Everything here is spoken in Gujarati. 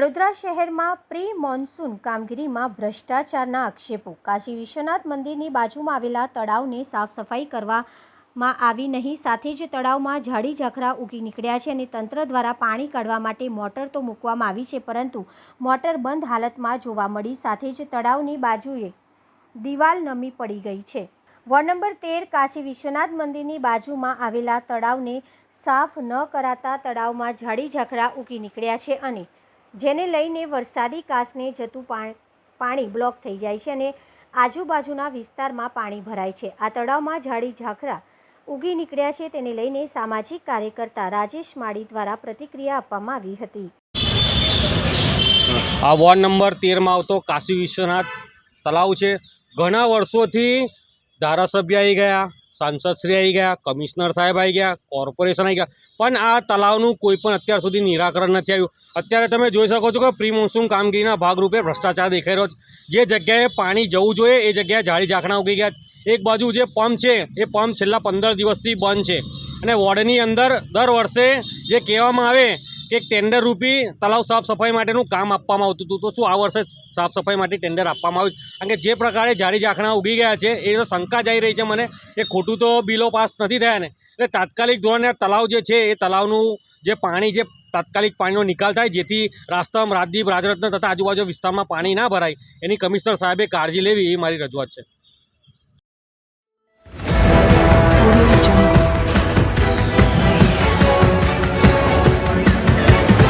વડોદરા શહેરમાં પ્રી મોન્સૂન કામગીરીમાં ભ્રષ્ટાચારના આક્ષેપો. કાશી વિશ્વનાથ મંદિરની બાજુમાં આવેલા તળાવને સાફ સફાઈ કરવામાં આવી નહીં, સાથે જ તળાવમાં ઝાડી ઝાખરા ઉગી નીકળ્યા છે અને તંત્ર દ્વારા પાણી કાઢવા માટે મોટર તો મૂકવામાં આવી છે, પરંતુ મોટર બંધ હાલતમાં જોવા મળી, સાથે જ તળાવની બાજુએ દિવાલ નમી પડી ગઈ છે. વોર્ડ નંબર તેર કાશી વિશ્વનાથ મંદિરની બાજુમાં આવેલા તળાવને સાફ ન કરાતા તળાવમાં ઝાડી ઝાખરા ઉગી નીકળ્યા છે અને જેને લઈને વરસાદી કાસને જતું પાણી બ્લોક થઈ જાય છે અને આજુબાજુના વિસ્તારમાં પાણી ભરાય છે. આ તળાવમાં ઝાડી ઝાખરા ઉગી નીકળ્યા છે. તેને લઈને સામાજિક કાર્યકર્તા રાજેશ માળી દ્વારા પ્રતિક્રિયા આપવામાં આવી હતી. આ વોર્ડ નંબર તેરમાં આવતો કાશી વિશ્વનાથ તળાવ છે. ઘણા વર્ષોથી ધારાસભ્ય આવી ગયા. સાંસદશ્રી આવી ગયા, કમિશનર સાહેબ આવી ગયા, કોર્પોરેશન આવી ગયા. પણ આ તળાવનું કોઈ પણ અત્યાર સુધી નિરાકરણ નથી આવ્યું. અત્યારે તમે જોઈ શકો છો કે પ્રી મોન્સૂન કામગીરીના ભાગરૂપે ભ્રષ્ટાચાર દેખાઈ રહ્યો છે. જે જગ્યાએ પાણી જવું જોઈએ, એ જગ્યાએ જાળી ઝાંખણા ઉગી ગયા એક બાજુ જે પંપ છે, એ પંપ છેલ્લા પંદર દિવસથી બંધ છે. અને વોર્ડની અંદર દર વર્ષે જે કહેવામાં આવે કે ટેન્ડર રૂપી તળાવ સાફ સફાઈ માટેનું કામ આપવામાં આવતું હતું. તો શું આ વર્ષે સાફ સફાઈ માટે ટેન્ડર આપવામાં આવ્યું? કારણ કે જે પ્રકારે ઝાડી ઝાંખણા ઉગી ગયા છે, એ શંકા જઈ રહી છે મને. કે ખોટું તો બિલો પાસ નથી થયા ને. એટલે તાત્કાલિક ધોરણે આ તળાવ જે છે, એ તળાવનું જે પાણી, જે તાત્કાલિક પાણીનો નિકાલ થાય, જેથી રાસ્તમ રાજદીપ, રાજરત્ન તથા આજુબાજુ વિસ્તારમાં પાણી ના ભરાય, એની કમિશનર સાહેબે કાળજી લેવી, એ મારી રજૂઆત છે.